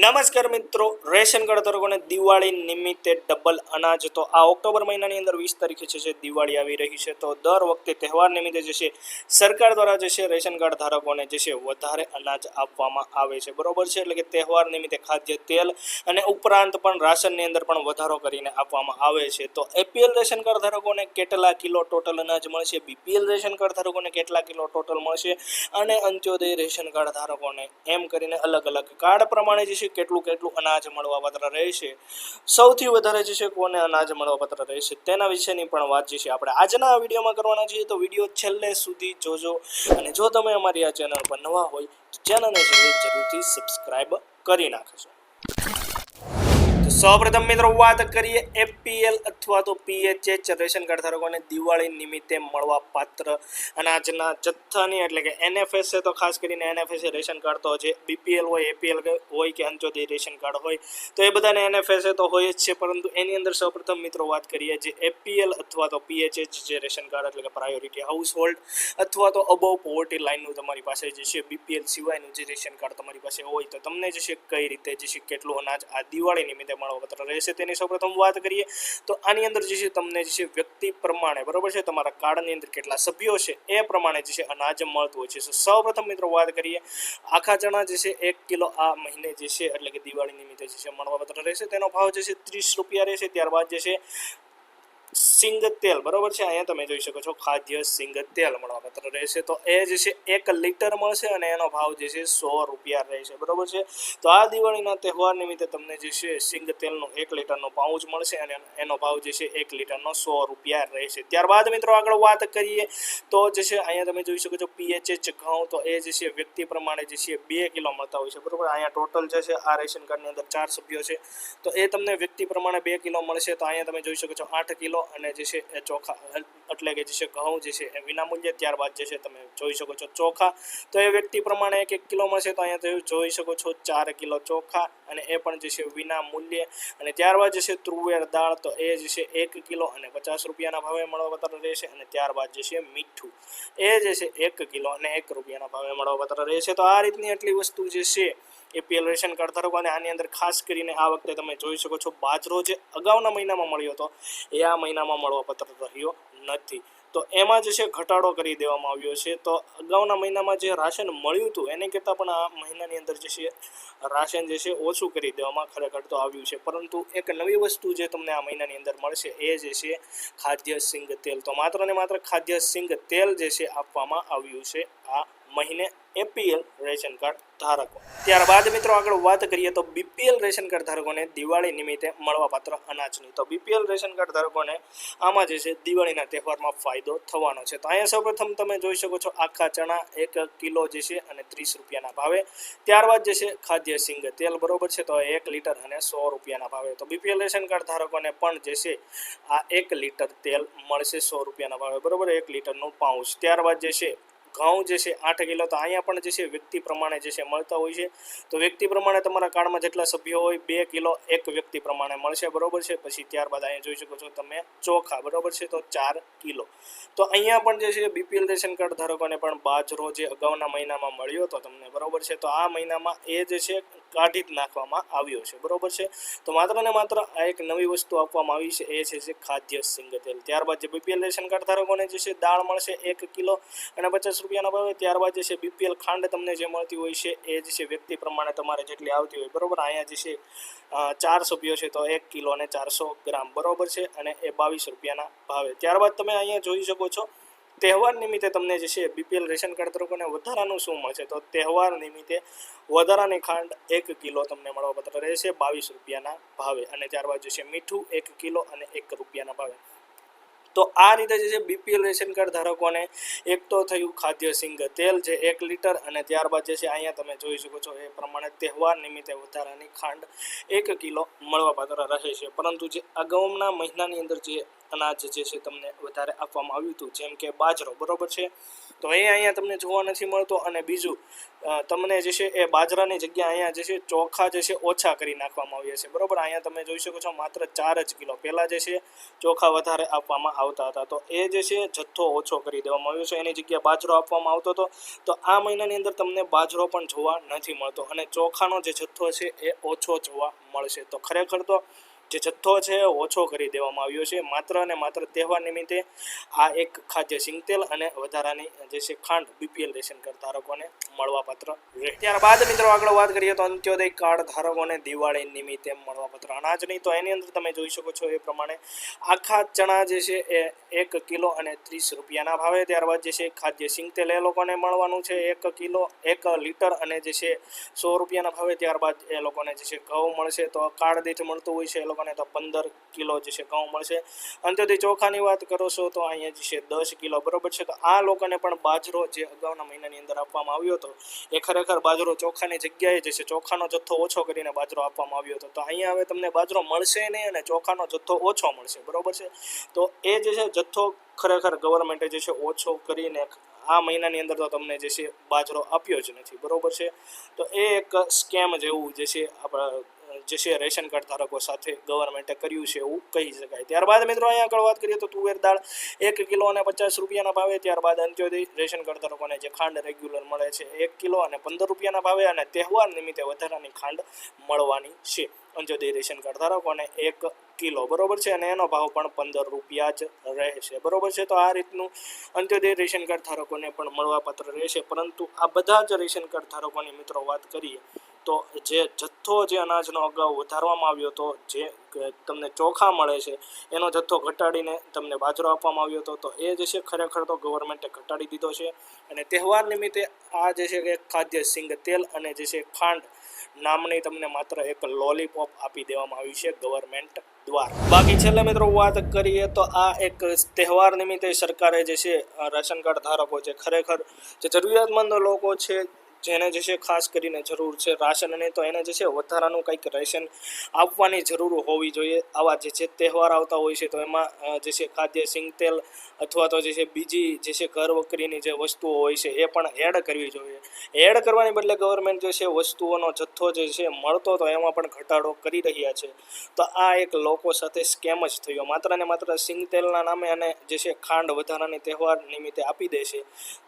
નમસ્કાર મિત્રો, ration card ધારકોને દિવાળી નિમિત્તે ડબલ અનાજ. તો આ ઓક્ટોબર મહિનાની અંદર વીસ તારીખે છે જે દિવાળી આવી રહી છે. તો દર વખતે તહેવાર નિમિત્તે જે છે સરકાર દ્વારા જે છે રેશન કાર્ડ ધારકોને જે છે વધારે અનાજ આપવામાં આવે છે. બરોબર છે? એટલે કે તહેવાર નિમિત્તે ખાદ્ય તેલ અને ઉપરાંત પણ રાશનની અંદર પણ વધારો કરીને આપવામાં આવે છે. તો એપીએલ રેશન કાર્ડ ધારકોને કેટલા કિલો ટોટલ અનાજ મળશે? બીપીએલ રેશન કાર્ડ ધારકોને કેટલા કિલો ટોટલ મળશે? અને અંત્યોદય રેશન કાર્ડ ધારકોને એમ કરીને અલગ અલગ કાર્ડ પ્રમાણે જે છે કેટલું કેટલું અનાજ મળવાપાત્ર રહેશે. સૌથી વધારે જે છે, કોને અનાજ મળવાપાત્ર રહેશે, તેના વિશેની પણ વાત જે છે, આપણે આજના વિડીયોમાં કરવાના છીએ. તો વીડિયો છેલ્લે સુધી જોજો. અને જો તમે અમારી આ ચેનલ પર નવા હોય, તો ચેનલને જરૂર જરૂરથી સબસ્ક્રાઈબ કરી નાખજો. સૌપ્રથમ મિત્રો વાત કરીએ એપીએલ અથવા તો પીએચએચ રેશન કાર્ડ ધારકોને દિવાળી નિમિત્તે મળવા પાત્ર અનાજના જથ્થાની, એટલે કે એનએફએસ તો ખાસ કરીને એનએફએસ રેશન કાર્ડ તો જે બીપીએલ હોય એપીએલ હોય કે અંત્યોદય રેશન કાર્ડ હોય, તો એ બધાને એનએફએસ તો હોય જ છે. પરંતુ એની અંદર સૌપ્રથમ મિત્રો વાત કરીએ જે એપીએલ અથવા તો પીએચએચ જે રેશન કાર્ડ, એટલે કે પ્રાયોરિટી હાઉસ હોલ્ડ અથવા તો અબોવ પોવર્ટી લાઇનનું તમારી પાસે જે છે બીપીએલ સિવાયનું જે રેશન કાર્ડ તમારી પાસે હોય, તો તમને જે છે, કઈ રીતે જે છે, કેટલું અનાજ આ દિવાળી નિમિત્તે મળવાપાત્ર રહેશે તેની સૌપ્રથમ વાત કરીએ તો આની અંદર જે છે તમને જે છે વ્યક્તિ પ્રમાણે, બરોબર છે? તમારા કાર્ડની અંદર કેટલા સભ્યો છે એ પ્રમાણે જે છે અનાજ મળતું હોય છે. સૌપ્રથમ મિત્રો વાત કરીએ, આખા ચણા જે છે એક કિલો આ મહિને જે છે એટલે કે દિવાળી નિમિત્તે જે છે મળવાપત્ર રહેશે. તેનો ભાવ જે છે ત્રીસ રૂપિયા રહેશે. ત્યારબાદ જે છે સિંગ તેલ, બરોબર છે? અહીંયા તમે જોઈ શકો છો ખાદ્ય સિંગ તેલ મળવાપાત્ર રહેશે. તો એ જે છે એક લીટર મળશે અને એનો ભાવ જે છે સો રૂપિયા રહેશે, બરોબર છે? તો આ દિવાળીના તહેવાર નિમિત્તે તમને જે છે સિંગ તેલનો એક લીટરનો પાઉચ મળશે અને એનો ભાવ જે છે એક લીટરનો સો રૂપિયા રહેશે. ત્યારબાદ મિત્રો આગળ વાત કરીએ તો જે છે અહીંયા તમે જોઈ શકો છો પીએચએચ ઘઉં. તો એ જે છે વ્યક્તિ પ્રમાણે જે છે બે કિલો મળતા હોય છે, બરોબર? અહીંયા ટોટલ જે છે આ રેશન કાર્ડની અંદર ચાર સભ્યો છે. તો એ તમને વ્યક્તિ પ્રમાણે બે કિલો મળશે. તો અહીંયા તમે જોઈ શકો છો આઠ કિલો અને જે છે એ ચોખા એટલે કે જે છે ઘઉં જે છે એ વિનામૂલ્યે ત્યારબાદ જે છે તમે જોઈ શકો છો ચોખા તો એ વ્યક્તિ પ્રમાણે એક એક કિલોમાં છે તો અહીંયા તમે જોઈ શકો છો ચાર કિલો ચોખા અને એ પણ જે છે વિનામૂલ્યે અને ત્યારબાદ જે છે તુવેર દાળ તો એ જે છે એક કિલો અને પચાસ રૂપિયાના ભાવે મળવાપાત્ર રહેશે અને ત્યારબાદ જે છે મીઠું એ જે છે એક કિલો અને એક રૂપિયાના ભાવે મળવાપાત્ર રહેશે તો આ રીતની આટલી વસ્તુ જે છે એપીએલ રેશન કાર્ડ ધારકો અને આની અંદર ખાસ કરીને આ વખતે તમે જોઈ શકો છો, બાજરો જે અગાઉના મહિનામાં મળ્યો હતો, એ આ મહિનામાં મળવાપાત્ર રહ્યો નથી. તો એમાં જે છે ઘટાડો કરી દેવામાં આવ્યો છે. તો અગાઉના મહિનામાં જે રાશન મળ્યું હતું, એને કરતાં પણ આ મહિનાની અંદર જે છે, રાશન જે છે ઓછું કરી દેવામાં ખરેખર તો આવ્યું છે. પરંતુ એક નવી વસ્તુ જે તમને આ મહિનાની અંદર મળશે, એ જે છે ખાદ્ય સિંગ તેલ. તો માત્ર ને માત્ર ખાદ્ય સિંગ તેલ જે છે આપવામાં આવ્યું છે આ મહિને એપીએલ રેશન કાર્ડ ધારકો. ત્યારબાદ મિત્રો આગળ વાત કરીએ તો બીપીએલ રેશન કાર્ડ ધારકોને દિવાળી નિમિત્તે મળવાપાત્ર અનાજની. તો બીપીએલ રેશન કાર્ડ ધારકોને આમાં જે છે દિવાળીના તહેવારમાં ફાયદો થવાનો છે. તો અહીંયા સૌપ્રથમ તમે જોઈ શકો છો આખા ચણા એક કિલો જે છે અને ત્રીસ રૂપિયાના ભાવે. ત્યારબાદ જે છે ખાદ્ય સિંગ તેલ બરોબર છે તો એક લીટર અને સો રૂપિયાના ભાવે. તો બીપીએલ રેશન કાર્ડ ધારકોને પણ જે છે આ એક લીટર તેલ મળશે સો રૂપિયાના ભાવે. બરોબર, એક લીટરનું પાઉચ. ત્યારબાદ જે છે ઘઉં જે છે, આઠ કિલો, તો અહીંયા પણ જે છે, વ્યક્તિ પ્રમાણે જે છે મળતા હોય છે. તો વ્યક્તિ પ્રમાણે તમારા કાર્ડમાં જેટલા સભ્યો હોય, બે કિલો એક વ્યક્તિ પ્રમાણે મળશે, બરોબર છે? પછી ત્યારબાદ અહીંયા જોઈ શકો છો તમે ચોખા, બરોબર છે? તો ચાર કિલો. તો અહીંયા પણ જે છે બીપીએલ રેશન કાર્ડ ધારકોને પણ બાજરો જે અગાઉના મહિનામાં મળ્યો હતો તમને, બરોબર છે? તો આ મહિનામાં એ જે છે કાઢી જ નાખવામાં આવ્યો છે. બરોબર છે? તો માત્ર ને માત્ર આ એક નવી વસ્તુ આપવામાં આવી છે, એ છે જે ખાદ્ય સિંગ તેલ. ત્યારબાદ જે બીપીએલ રેશન કાર્ડ ધારકોને જે છે દાળ મળશે એક કિલો અને પચાસ રૂપિયાના ભાવે. ત્યારબાદ જે છે બીપીએલ ખાંડ તમને જે મળતી હોય છે, એ જે છે વ્યક્તિ પ્રમાણે તમારે જેટલી આવતી હોય. બરોબર? અહીંયા જે છે ચાર સભ્યો છે, તો એક કિલો અને ચારસો ગ્રામ. બરોબર છે? અને એ બાવીસ રૂપિયાના ભાવે. ત્યારબાદ તમે અહીંયા જોઈ શકો છો તહેવાર નિમિત્તે તમને જે છે બીપીએલ રેશન કાર્ડ ધારકોને વધારાનું શું મળશે? તો તહેવાર નિમિત્તે વધારાની ખાંડ એક કિલો તમને મળવાપાત્ર રહેશે બાવીસ રૂપિયાના ભાવે અને ત્યારબાદ જે છે મીઠું એક કિલો અને એક રૂપિયાના ભાવે. તો આ રીતે જે છે બીપીએલ રેશન કાર્ડ ધારકોને એક તો થયું ખાદ્ય સિંગ તેલ જે એક લીટર અને ત્યારબાદ જે છે અહીંયા તમે જોઈ શકો છો એ પ્રમાણે તહેવાર નિમિત્તે વધારાની ખાંડ એક કિલો મળવાપાત્ર રહે છે. પરંતુ જે અગાઉના મહિનાની અંદર જે અનાજ જે છે તમને વધારે આપવામાં આવ્યું હતું, જેમ કે બાજરો, બરોબર છે? તો એ અહીંયા તમને જોવા નથી મળતો અને બીજું તમને જે છે એ બાજરાની જગ્યાએ અહીંયા જે છે ચોખા જે છે ઓછા કરી નાખવામાં આવ્યા છે. બરાબર? અહીંયા તમે જોઈ શકો છો માત્ર ચાર જ કિલો. પહેલાં જે છે ચોખા વધારે આપવામાં આવતા હતા. તો એ જે છે જથ્થો ઓછો કરી દેવામાં આવ્યો છે. એની જગ્યાએ બાજરો આપવામાં આવતો હતો. તો આ મહિનાની અંદર તમને બાજરો પણ જોવા નથી મળતો અને ચોખાનો જે જથ્થો છે એ ઓછો જોવા મળશે. તો ખરેખર તો જે જથ્થો છે ઓછો કરી દેવામાં આવ્યો છે. માત્ર અને માત્ર તહેવાર નિમિત્તે આ એક ખાદ્ય સિંગતેલ અને વધારાની જે છે ખાંડ બીપીએલ રેશન કાર્ડ ધારકોને મળવાપાત્ર રહે. ત્યારબાદ મિત્રો આગળ વાત કરીએ તો અંત્યોદય કાર્ડ ધારકોને દિવાળી નિમિત્તે મળવાપાત્ર નહીં. તો એની અંદર તમે જોઈ શકો છો એ પ્રમાણે આખા ચણા જે છે એ એક કિલો અને ત્રીસ રૂપિયાના ભાવે. ત્યારબાદ જે છે ખાદ્ય સિંગતેલ એ લોકોને મળવાનું છે એક કિલો, એક લીટર અને જે છે સો રૂપિયાના ભાવે. ત્યારબાદ એ લોકોને જે છે ઘઉં મળશે. તો કાર્ડ દીઠ મળતું હોય છે એ લોકોને તો પંદર કિલો જે છે, ઘઉં મળશે. અંત્યોદય ચોખાની વાત કરો છો તો અહીંયા જે છે દસ કિલો, બરોબર છે? તો આ લોકોને પણ બાજરો જે અગાઉના મહિનાની અંદર આપવામાં આવ્યો હતો, એ ખરેખર બાજરો ચોખાની જગ્યાએ જે છે ચોખાનો જથ્થો ઓછો કરીને બાજરો આપવામાં આવ્યો હતો. તો અહીંયા હવે તમને બાજરો મળશે નહીં અને ચોખાનો જથ્થો ઓછો મળશે, બરોબર છે? તો એ જે છે જથ્થો ખરેખર ગવર્મેન્ટે જે છે ઓછો કરીને આ મહિનાની અંદર તો તમને જે છે બાજરો આપ્યો જ નથી, બરોબર છે? તો એ એક સ્કેમ જેવું જે છે આપણા જે છે રેશન કાર્ડ ધારકો સાથે ગવર્મેન્ટે કર્યું છે એવું કહી શકાય. ત્યારબાદ મિત્રો અહીંયા આગળ વાત કરીએ તો તુવેર દાળ એક કિલો અને પચાસ રૂપિયાના ભાવે, ત્યારબાદ અંત્યોદય રેશન કાર્ડ ધારકોને જે ખાંડ રેગ્યુલર મળે છે એક કિલો અને પંદર રૂપિયાના ભાવે અને તહેવાર નિમિત્તે વધારાની ખાંડ મળવાની છે. અંત્યોદય રેશન કાર્ડ ધારકોને એક કિલો, બરોબર છે? અને એનો ભાવ પણ પંદર રૂપિયા જ રહેશે. બરોબર છે? તો આ રીતનું અંત્યોદય રેશન કાર્ડ ધારકોને પણ મળવાપાત્ર રહેશે. પરંતુ આ બધા જ રેશન કાર્ડ ધારકોની મિત્રો વાત કરીએ તો જે જથ્થો જે અનાજનો અગાઉ વધારવામાં આવ્યો હતો, જે તમને ચોખા મળે છે, એનો જથ્થો ઘટાડીને તમને બાજરો આપવામાં આવ્યો હતો, તો એ જે છે ખરેખર તો ગવર્મેન્ટે ઘટાડી દીધો છે. અને તહેવાર નિમિત્તે આ જે છે કે ખાદ્ય સિંગ તેલ અને જે છે ખાંડ નામની તમને માત્ર એક લોલીપોપ આપી દેવામાં આવી છે ગવર્મેન્ટ દ્વારા. બાકી છેલ્લે મિત્રો વાત કરીએ તો આ એક તહેવાર નિમિત્તે સરકારે જે છે રાશન કાર્ડ ધારકો છે, ખરેખર જે જરૂરિયાતમંદ લોકો છે જેને જે છે ખાસ કરીને જરૂર છે રાશન અને તો એને જે છે વધારાનું કંઈક રેશન આપવાની જરૂર હોવી જોઈએ આવા જે છે તહેવાર આવતા હોય છે તો એમાં જે છે ખાદ્ય સિંગતેલ અથવા તો જે છે બીજી જે છે ઘર વકરીની જે વસ્તુઓ હોય છે એ પણ એડ કરવી જોઈએ એડ કરવાની બદલે ગવર્મેન્ટ જે છે વસ્તુઓનો જથ્થો જે છે મળતો તો એમાં પણ ઘટાડો કરી રહ્યા છે તો આ એક લોકો સાથે સ્કેમ જ થયો માત્ર ને માત્ર સિંગતેલના નામે અને જે છે ખાંડ વધારાની તહેવાર નિમિત્તે આપી દે છે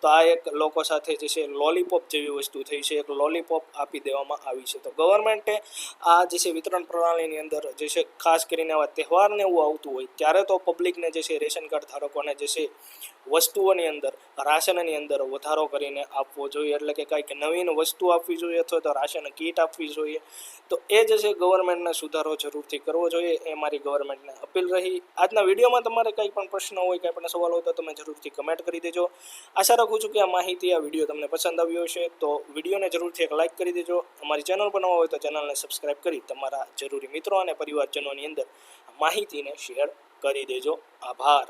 તો આ એક લોકો સાથે જે છે લોલીપોપ જેવી વસ્તુ થઈ છે, એક લોલીપોપ આપી દેવામાં આવી છે. તો ગવર્મેન્ટે આ જે છે વિતરણ પ્રણાલીની અંદર જે છે ખાસ કરીને આવા તહેવારને એવું આવતું હોય, ત્યારે તો પબ્લિકને જે છે રેશન કાર્ડ ધારકોને જે છે વસ્તુઓની અંદર, રાશનની અંદર વધારો કરીને આપવો જોઈએ. એટલે કે કંઈક નવીન વસ્તુ આપવી જોઈએ અથવા તો રાશન કીટ આપવી જોઈએ. તો એ જે છે ગવર્મેન્ટને સુધારો જરૂરથી કરવો જોઈએ. એ મારી ગવર્મેન્ટને અપીલ રહી. આજના વિડીયોમાં તમારે કંઈ પણ પ્રશ્ન હોય, કંઈ પણ સવાલ હોય તો તમે જરૂરથી કમેન્ટ કરી દેજો. આશા રાખું છું કે આ માહિતી, આ વીડિયો તમને પસંદ આવ્યો હશે. તો વિડીયોને જરૂરથી એક લાઇક કરી દેજો. અમારી ચેનલ બનાવવા હોય તો ચેનલને સબસ્ક્રાઈબ કરી તમારા જરૂરી મિત્રો અને પરિવારજનોની અંદર માહિતીને શેર કરી દેજો. આભાર.